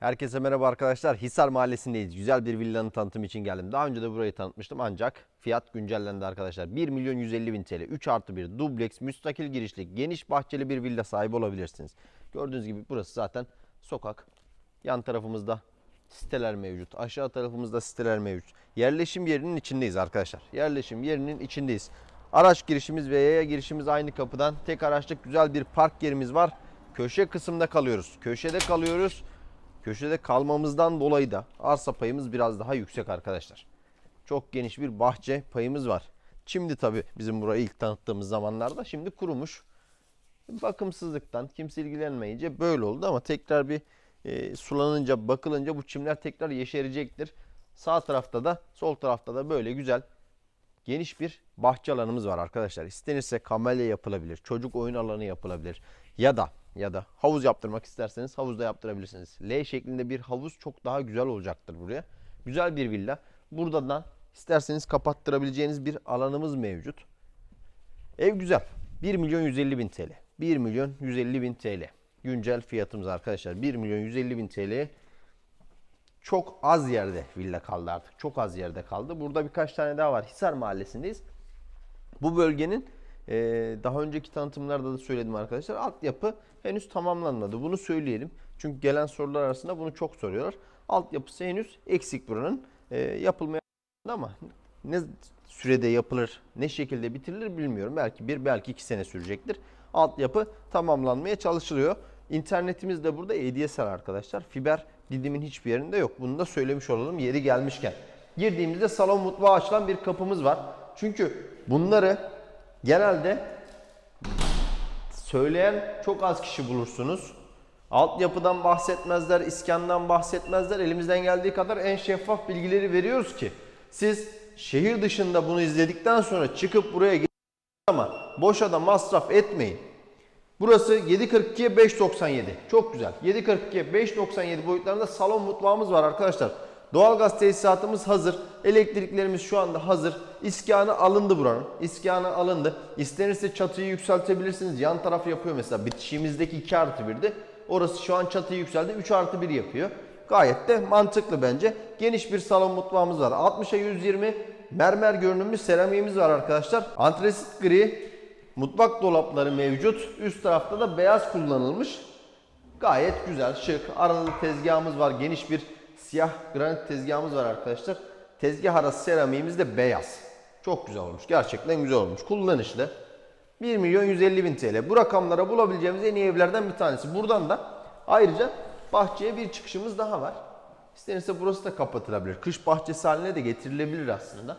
Herkese merhaba arkadaşlar. Hisar Mahallesi'ndeyiz. Güzel bir villanın tanıtımı için geldim. Daha önce de burayı tanıtmıştım ancak fiyat güncellendi arkadaşlar. 1 milyon 150 bin TL, 3 artı 1, dubleks, müstakil girişli, geniş bahçeli bir villa sahibi olabilirsiniz. Gördüğünüz gibi burası zaten sokak. Yan tarafımızda siteler mevcut. Aşağı tarafımızda siteler mevcut. Yerleşim yerinin içindeyiz arkadaşlar. Yerleşim yerinin içindeyiz. Araç girişimiz ve yaya girişimiz aynı kapıdan. Tek araçlık güzel bir park yerimiz var. Köşe kısımda kalıyoruz. Köşede kalıyoruz. Köşede kalmamızdan dolayı da arsa payımız biraz daha yüksek arkadaşlar. Çok geniş bir bahçe payımız var. Şimdi tabii bizim burayı ilk tanıttığımız zamanlarda şimdi kurumuş. Bakımsızlıktan kimse ilgilenmeyince böyle oldu ama tekrar bir e, sulanınca bakılınca bu çimler tekrar yeşerecektir. Sağ tarafta da sol tarafta da böyle güzel geniş bir bahçe alanımız var arkadaşlar. İstenirse kamelya yapılabilir, çocuk oyun alanı yapılabilir ya da ya da havuz yaptırmak isterseniz havuzda yaptırabilirsiniz. L şeklinde bir havuz çok daha güzel olacaktır buraya. Güzel bir villa. Buradan isterseniz kapattırabileceğiniz bir alanımız mevcut. Ev güzel. 1 milyon 150 bin TL. 1 milyon 150 bin TL. Güncel fiyatımız arkadaşlar. 1 milyon 150 bin TL'ye çok az yerde villa kaldı artık. Çok az yerde kaldı. Burada birkaç tane daha var. Hisar Mahallesi'ndeyiz. Bu bölgenin e, daha önceki tanıtımlarda da söyledim arkadaşlar. Altyapı henüz tamamlanmadı. Bunu söyleyelim. Çünkü gelen sorular arasında bunu çok soruyorlar. Altyapısı henüz eksik buranın. E, yapılmaya ama ne sürede yapılır, ne şekilde bitirilir bilmiyorum. Belki bir, belki iki sene sürecektir. Altyapı tamamlanmaya çalışılıyor. İnternetimiz de burada ADSL arkadaşlar. Fiber Didim'in hiçbir yerinde yok. Bunu da söylemiş olalım yeri gelmişken. Girdiğimizde salon mutfağı açılan bir kapımız var. Çünkü bunları genelde söyleyen çok az kişi bulursunuz. Altyapıdan bahsetmezler, iskandan bahsetmezler. Elimizden geldiği kadar en şeffaf bilgileri veriyoruz ki siz şehir dışında bunu izledikten sonra çıkıp buraya gelin ama boşa da masraf etmeyin. Burası 742 597. Çok güzel. 742 597 boyutlarında salon mutfağımız var arkadaşlar. Doğalgaz tesisatımız hazır. Elektriklerimiz şu anda hazır. İskanı alındı buranın. İskanı alındı. İstenirse çatıyı yükseltebilirsiniz. Yan taraf yapıyor mesela. Bitişiğimizdeki 2 artı 1'di. Orası şu an çatıyı yükseldi. 3 artı 1 yapıyor. Gayet de mantıklı bence. Geniş bir salon mutfağımız var. 60'a 120 mermer görünümlü seramiğimiz var arkadaşlar. Antresit gri mutfak dolapları mevcut. Üst tarafta da beyaz kullanılmış. Gayet güzel, şık. Arada tezgahımız var. Geniş bir siyah granit tezgahımız var arkadaşlar. Tezgah arası seramiğimiz de beyaz. Çok güzel olmuş. Gerçekten güzel olmuş. Kullanışlı. 1 milyon 150 bin TL. Bu rakamlara bulabileceğimiz en iyi evlerden bir tanesi. Buradan da ayrıca bahçeye bir çıkışımız daha var. İstenirse burası da kapatılabilir. Kış bahçesi haline de getirilebilir aslında.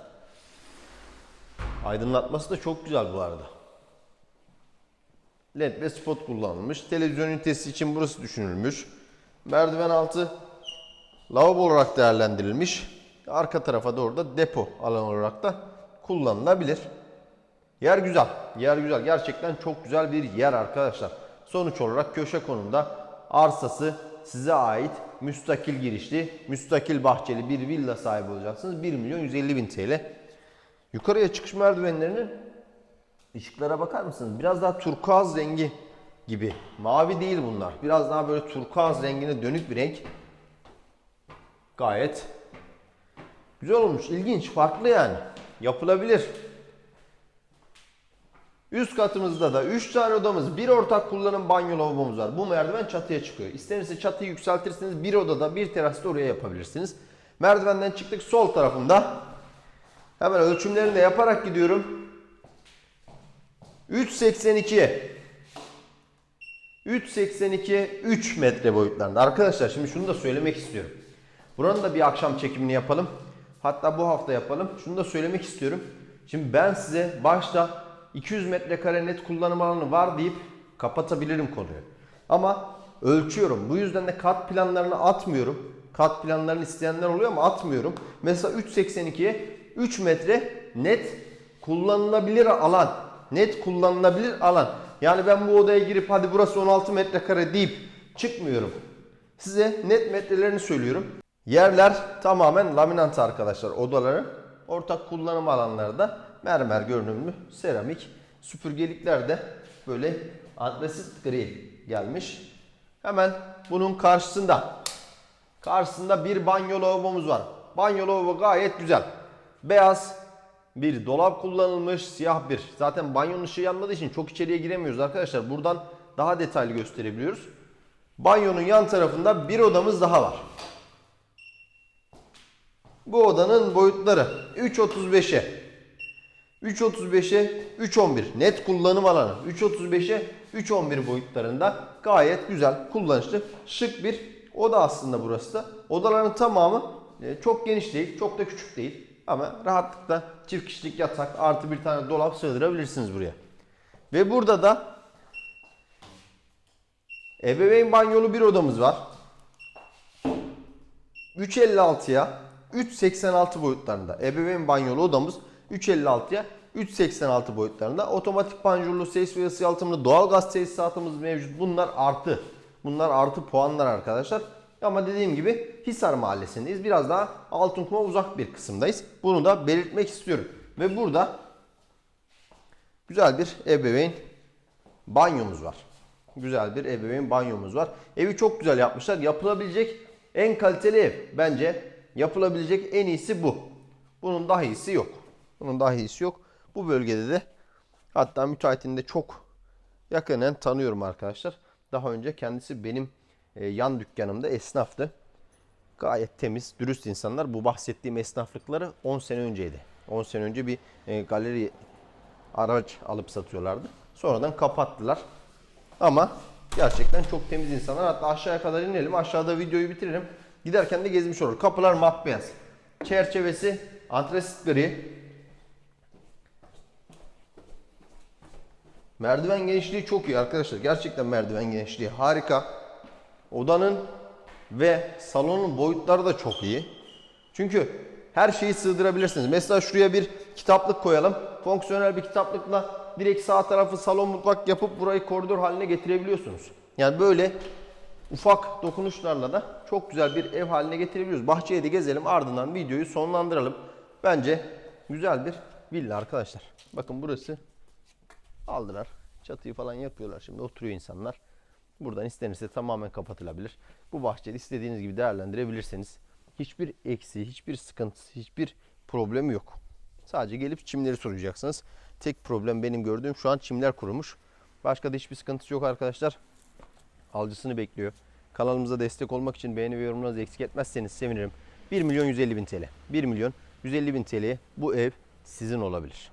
Aydınlatması da çok güzel bu arada. LED ve spot kullanılmış. Televizyon ünitesi için burası düşünülmüş. Merdiven altı lavabo olarak değerlendirilmiş. Arka tarafa doğru da depo alan olarak da kullanılabilir. Yer güzel. Yer güzel. Gerçekten çok güzel bir yer arkadaşlar. Sonuç olarak köşe konumda arsası size ait müstakil girişli, müstakil bahçeli bir villa sahibi olacaksınız. 1 milyon 150 bin TL. Yukarıya çıkış merdivenlerinin ışıklara bakar mısınız? Biraz daha turkuaz rengi gibi. Mavi değil bunlar. Biraz daha böyle turkuaz rengine dönük bir renk. Gayet güzel olmuş. İlginç, farklı yani. Yapılabilir. Üst katımızda da 3 tane odamız, bir ortak kullanım banyo lavabomuz var. Bu merdiven çatıya çıkıyor. İstenirse çatıyı yükseltirsiniz. Bir odada, bir terasta oraya yapabilirsiniz. Merdivenden çıktık sol tarafında. Hemen ölçümlerini de yaparak gidiyorum. 3.82'ye 3.82'ye 3 metre boyutlarında. Arkadaşlar şimdi şunu da söylemek istiyorum. Buranın da bir akşam çekimini yapalım. Hatta bu hafta yapalım. Şunu da söylemek istiyorum. Şimdi ben size başta 200 metrekare net kullanım alanı var deyip kapatabilirim konuyu. Ama ölçüyorum. Bu yüzden de kat planlarını atmıyorum. Kat planlarını isteyenler oluyor ama atmıyorum. Mesela 3.82'ye 3 metre net kullanılabilir alan. Net kullanılabilir alan. Yani ben bu odaya girip hadi burası 16 metrekare deyip çıkmıyorum. Size net metrelerini söylüyorum. Yerler tamamen laminant arkadaşlar odaların. Ortak kullanım alanları da mermer görünümlü seramik. Süpürgelikler de böyle antresit gri gelmiş. Hemen bunun karşısında Karşısında bir banyo lavabomuz var. Banyo lavabo gayet güzel. Beyaz bir dolap kullanılmış siyah bir. Zaten banyonun ışığı yanmadığı için çok içeriye giremiyoruz arkadaşlar. Buradan daha detaylı gösterebiliyoruz. Banyonun yan tarafında bir odamız daha var. Bu odanın boyutları 3.35'e 3.35'e 3.11 net kullanım alanı 3.35'e 3.11 boyutlarında gayet güzel kullanışlı şık bir oda aslında burası da. Odaların tamamı e, çok geniş değil çok da küçük değil ama rahatlıkla çift kişilik yatak artı bir tane dolap sığdırabilirsiniz buraya. Ve burada da ebeveyn banyolu bir odamız var. 3.56'ya 3.86 boyutlarında. Ebeveyn banyolu odamız 3.56'ya 3.86 boyutlarında. Otomatik panjurlu ses ve ısı yalıtımlı doğalgaz tesisatımız mevcut. Bunlar artı. Bunlar artı puanlar arkadaşlar. Ama dediğim gibi Hisar Mahallesi'ndeyiz. Biraz daha Altınkum'a uzak bir kısımdayız. Bunu da belirtmek istiyorum. Ve burada güzel bir ebeveyn banyomuz var. Güzel bir ebeveyn banyomuz var. Evi çok güzel yapmışlar. Yapılabilecek en kaliteli ev. Bence yapılabilecek en iyisi bu. Bunun daha iyisi yok. Bunun daha iyisi yok. Bu bölgede de hatta müteahhitini de çok yakinen tanıyorum arkadaşlar. Daha önce kendisi benim e, yan dükkanımda esnaftı. Gayet temiz, dürüst insanlar. Bu bahsettiğim esnaflıkları 10 sene önceydi. 10 sene önce bir e, galeri araç alıp satıyorlardı. Sonradan kapattılar. Ama gerçekten çok temiz insanlar. Hatta aşağıya kadar inelim. Aşağıda videoyu bitirelim. Giderken de gezmiş olur. Kapılar mat beyaz. Çerçevesi antresit gri. Merdiven genişliği çok iyi arkadaşlar. Gerçekten merdiven genişliği harika. Odanın ve salonun boyutları da çok iyi. Çünkü her şeyi sığdırabilirsiniz. Mesela şuraya bir kitaplık koyalım. Fonksiyonel bir kitaplıkla direkt sağ tarafı salon mutfak yapıp burayı koridor haline getirebiliyorsunuz. Yani böyle ufak dokunuşlarla da çok güzel bir ev haline getirebiliyoruz. Bahçeye de gezelim ardından videoyu sonlandıralım. Bence güzel bir villa arkadaşlar. Bakın burası aldılar. Çatıyı falan yapıyorlar. Şimdi oturuyor insanlar. Buradan istenirse tamamen kapatılabilir. Bu bahçeyi istediğiniz gibi değerlendirebilirsiniz. Hiçbir eksi, hiçbir sıkıntısı, hiçbir problemi yok. Sadece gelip çimleri soracaksınız. Tek problem benim gördüğüm şu an çimler kurumuş. Başka da hiçbir sıkıntısı yok arkadaşlar. Alıcısını bekliyor. Kanalımıza destek olmak için beğeni ve yorumlarınızı eksik etmezseniz sevinirim. 1 milyon 150 bin TL. 1 milyon 150 bin TL'ye bu ev sizin olabilir.